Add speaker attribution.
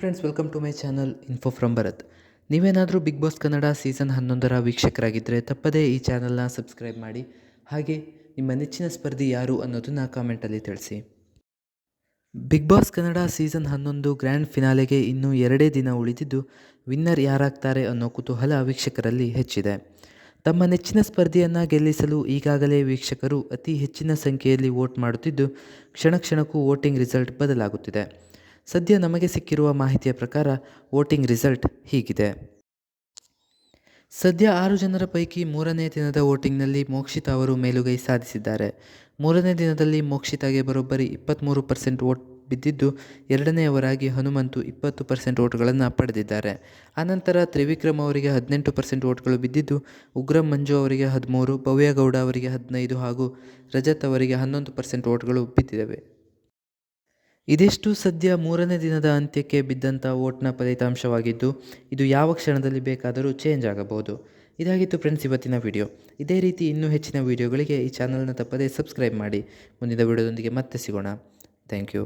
Speaker 1: Friends welcome to my channel info from Bharat ನೀವೇನಾದರೂ Bigg Boss Kannada season ಹನ್ನೊಂದರ ವೀಕ್ಷಕರಾಗಿದ್ದರೆ ತಪ್ಪದೇ ಈ ಚಾನಲ್ನ ಸಬ್ಸ್ಕ್ರೈಬ್ ಮಾಡಿ. ಹಾಗೆ ನಿಮ್ಮ ನೆಚ್ಚಿನ ಸ್ಪರ್ಧಿ ಯಾರು ಅನ್ನೋದನ್ನು ಕಾಮೆಂಟಲ್ಲಿ ತಿಳಿಸಿ. ಬಿಗ್ ಬಾಸ್ ಕನ್ನಡ ಸೀಸನ್ ಹನ್ನೊಂದು ಗ್ರ್ಯಾಂಡ್ ಫಿನಾಲೆಗೆ ಇನ್ನೂ ಎರಡೇ ದಿನ ಉಳಿದಿದ್ದು ವಿನ್ನರ್ ಯಾರಾಗ್ತಾರೆ ಅನ್ನೋ ಕುತೂಹಲ ವೀಕ್ಷಕರಲ್ಲಿ ಹೆಚ್ಚಿದೆ. ತಮ್ಮ ನೆಚ್ಚಿನ ಸ್ಪರ್ಧಿಯನ್ನು ಗೆಲ್ಲಿಸಲು ಈಗಾಗಲೇ ವೀಕ್ಷಕರು ಅತಿ ಹೆಚ್ಚಿನ ಸಂಖ್ಯೆಯಲ್ಲಿ ವೋಟ್ ಮಾಡುತ್ತಿದ್ದು, ಕ್ಷಣ ಕ್ಷಣಕ್ಕೂ ವೋಟಿಂಗ್ ರಿಸಲ್ಟ್ ಬದಲಾಗುತ್ತಿದೆ. ಸದ್ಯ ನಮಗೆ ಸಿಕ್ಕಿರುವ ಮಾಹಿತಿಯ ಪ್ರಕಾರ ವೋಟಿಂಗ್ ರಿಸಲ್ಟ್ ಹೀಗಿದೆ. ಸದ್ಯ ಆರು ಜನರ ಪೈಕಿ ಮೂರನೇ ದಿನದ ವೋಟಿಂಗ್ನಲ್ಲಿ ಮೋಕ್ಷಿತಾ ಅವರು ಮೇಲುಗೈ ಸಾಧಿಸಿದ್ದಾರೆ. ಮೂರನೇ ದಿನದಲ್ಲಿ ಮೋಕ್ಷಿತಾಗೆ ಬರೋಬ್ಬರಿ ಇಪ್ಪತ್ತ್ಮೂರು ಪರ್ಸೆಂಟ್ ವೋಟ್ ಬಿದ್ದಿದ್ದು ಎರಡನೆಯವರಾಗಿ ಹನುಮಂತು ಇಪ್ಪತ್ತು ಪರ್ಸೆಂಟ್ ವೋಟ್ಗಳನ್ನು ಪಡೆದಿದ್ದಾರೆ. ಆನಂತರ ತ್ರಿವಿಕ್ರಮ್ ಅವರಿಗೆ ಹದಿನೆಂಟು ಪರ್ಸೆಂಟ್ ವೋಟ್ಗಳು ಬಿದ್ದಿದ್ದು, ಉಗ್ರಂ ಮಂಜು ಅವರಿಗೆ ಹದಿಮೂರು, ಭವ್ಯಗೌಡ ಅವರಿಗೆ ಹದಿನೈದು ಹಾಗೂ ರಜತ್ ಅವರಿಗೆ ಹನ್ನೊಂದು ಪರ್ಸೆಂಟ್ ವೋಟ್ಗಳು ಬಿದ್ದಿವೆ. ಇದಿಷ್ಟು ಸದ್ಯ ಮೂರನೇ ದಿನದ ಅಂತ್ಯಕ್ಕೆ ಬಿದ್ದಂಥ ಓಟ್ನ ಫಲಿತಾಂಶವಾಗಿದ್ದು, ಇದು ಯಾವ ಕ್ಷಣದಲ್ಲಿ ಬೇಕಾದರೂ ಚೇಂಜ್ ಆಗಬಹುದು. ಇದಾಗಿತ್ತು ಫ್ರೆಂಡ್ಸ್ ಇವತ್ತಿನ ವಿಡಿಯೋ. ಇದೇ ರೀತಿ ಇನ್ನೂ ಹೆಚ್ಚಿನ ವಿಡಿಯೋಗಳಿಗೆ ಈ ಚಾನಲ್ನ ತಪ್ಪದೇ ಸಬ್ಸ್ಕ್ರೈಬ್ ಮಾಡಿ. ಮುಂದಿನ ವಿಡಿಯೋದೊಂದಿಗೆ ಮತ್ತೆ ಸಿಗೋಣ. Thank you.